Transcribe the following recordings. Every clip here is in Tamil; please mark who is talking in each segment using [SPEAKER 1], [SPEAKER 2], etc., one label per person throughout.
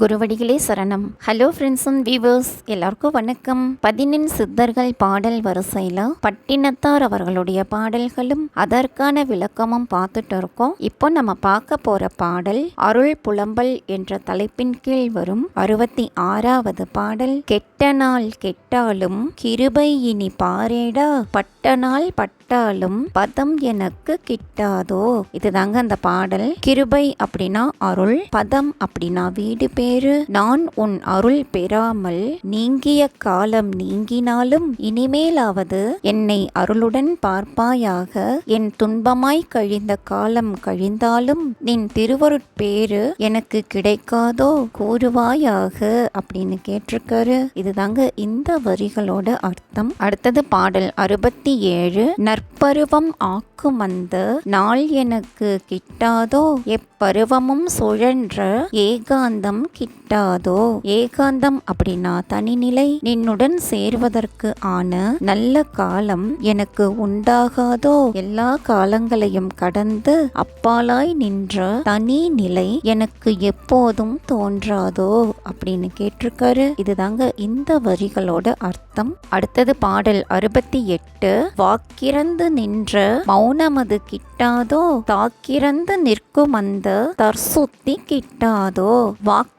[SPEAKER 1] குருவடிகளே சரணம். ஹலோ ஃப்ரெண்ட்ஸ் அண்ட் வியூவர்ஸ் எல்லாருக்கும் வணக்கம். பதினெண் சித்தர்கள் பாடல் வரிசையில் பட்டினத்தார் அவர்களுடைய பாடல்களும் அதற்கான விளக்கமும் பார்த்துட்டு இருக்கோம். இப்போ நம்ம பார்க்க போற பாடல் அருள் புலம்பல் என்ற தலைப்பின் கீழ் வரும் அறுபத்தி ஆறாவது பாடல். கெட்ட நாள் கெட்டாலும் கிருபை இனி பாரேடா. பட்ட நாள் பட்டாலும் பதம் எனக்கு கிட்டாதோ. இதுதாங்க அந்த பாடல். கிருபை அப்படின்னா அருள் பதம் அப்படின்னா வீடு பேர் நான் உன் அருள் பெறாமல் நீங்கிய காலம் நீங்கினாலும் இனிமேலாவது என்னை அருளுடன் பார்ப்பாயாக. என் துன்பமாய் கழிந்த காலம் கழிந்தாலும் நின் திருவருட்பேரு எனக்கு கிடைக்காதோ கூறுவாயாக அப்படின்னு கேட்டிருக்காரு. இதுதாங்க இந்த வரிகளோட அர்த்தம். அடுத்தது பாடல் அறுபத்தி ஏழு நற்பருவம் ஆக்கும் அந்த நாள் எனக்கு கிட்டாதோ எப்பருவமும் சுழன்ற ஏகாந்தம் கிட்டாதோ ஏகாந்தம் அப்படின்னா தனிநிலை நின்னுடன் சேர்வதற்கு ஆன நல்ல காலம் எனக்கு உண்டாகாதோ? எல்லா காலங்களையும் கடந்து அப்பாலாய் நின்ற தனி நிலை எனக்கு எப்போதும் தோன்றாதோ? அப்படின்னு கேட்டிருக்காரு. இதுதாங்க இந்த வரிகளோட அர்த்தம். அடுத்தது பாடல் அறுபத்தி எட்டு. வாக்கிறந்து நின்ற மௌனமது கிட்டாதோ? தாக்கிறந்து நிற்கும் அந்த தற்சுத்தி கிட்டாதோ?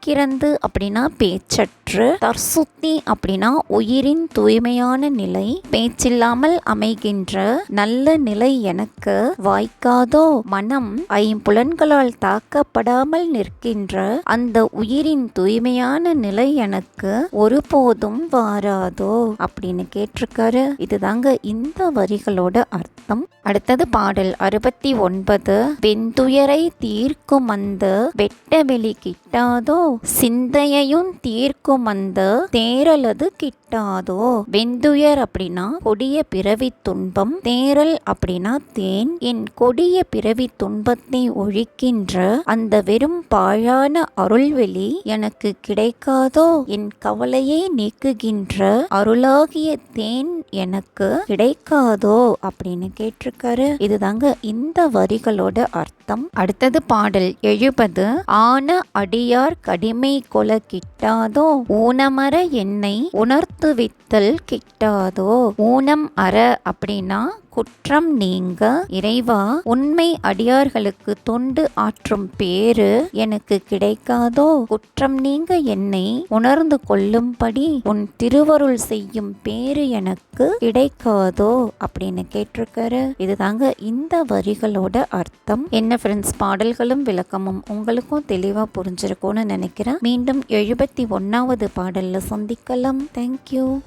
[SPEAKER 1] வாக்கிறந்து அப்படின்னா பேச்சற்று தற்சுத்தி அப்படின்னா உயிரின் தூய்மையான நிலை பேச்சில்லாமல் அமைகின்ற நல்ல நிலை எனக்கு வாய்க்காதோ? மனம் ஐம்புலன்களால் தாக்கப்படாமல் நிற்கின்ற அந்த உயிரின் தூய்மையான நிலை எனக்கு ஒருபோதும் வாராதோ? அப்படின்னு கேட்டிருக்காரு. இதுதாங்க இந்த வரிகளோட அர்த்தம். அடுத்தது பாடல் அறுபத்தி ஒன்பது. வெந்துயரை தீர்க்கும் அந்த வெட்ட வெளி கிட்டாதோ? சிந்தையையும் தீர்க்கும் அந்த தேரலது கிட்டாதோ? வெந்துயர் அப்படின்னா கொடிய பிறவி துன்பம் தேரல் அப்படின்னா தேன். என் கொடிய பிறவி துன்பத்தை ஒழிக்கின்ற அந்த வெறும் பாழான அருள்வெளி எனக்கு கிடைக்காதோ? என் கவலையை நீக்குகின்ற அருளாகிய தேன் எனக்கு கிடைக்காதோ அப்படின்னு கேட்டிருக்காரு. இதுதாங்க இந்த வரிகளோட அர்த்தம். அடுத்தது பாடல் எழுபது. ஆன அடியார் கடிமை கொல கிட்டாதோ ஊனமர என்னை உணர்த்துவித்தல் கிட்டாதோ ஊனம் அற அப்படின்னா குற்றம் நீங்க இறைவா உண்மை அடியார்களுக்கு தொண்டு ஆற்றும் பேரு எனக்கு கிடைக்காதோ? குற்றம் நீங்க என்னை உணர்ந்து கொள்ளும்படி உன் திருவருள் செய்யும் பேரு எனக்கு கிடைக்காதோ? அப்படின்னு கேட்டிருக்காரு. இதுதாங்க இந்த வரிகளோட அர்த்தம். என்ன ஃப்ரெண்ட்ஸ் பாடல்களும் விளக்கமும் உங்களுக்கும் தெளிவா புரிஞ்சிருக்கும்னு நினைக்கிறேன். மீண்டும் எழுபத்தி ஒன்னாவது பாடல்ல சந்திக்கலாம். தேங்க்யூ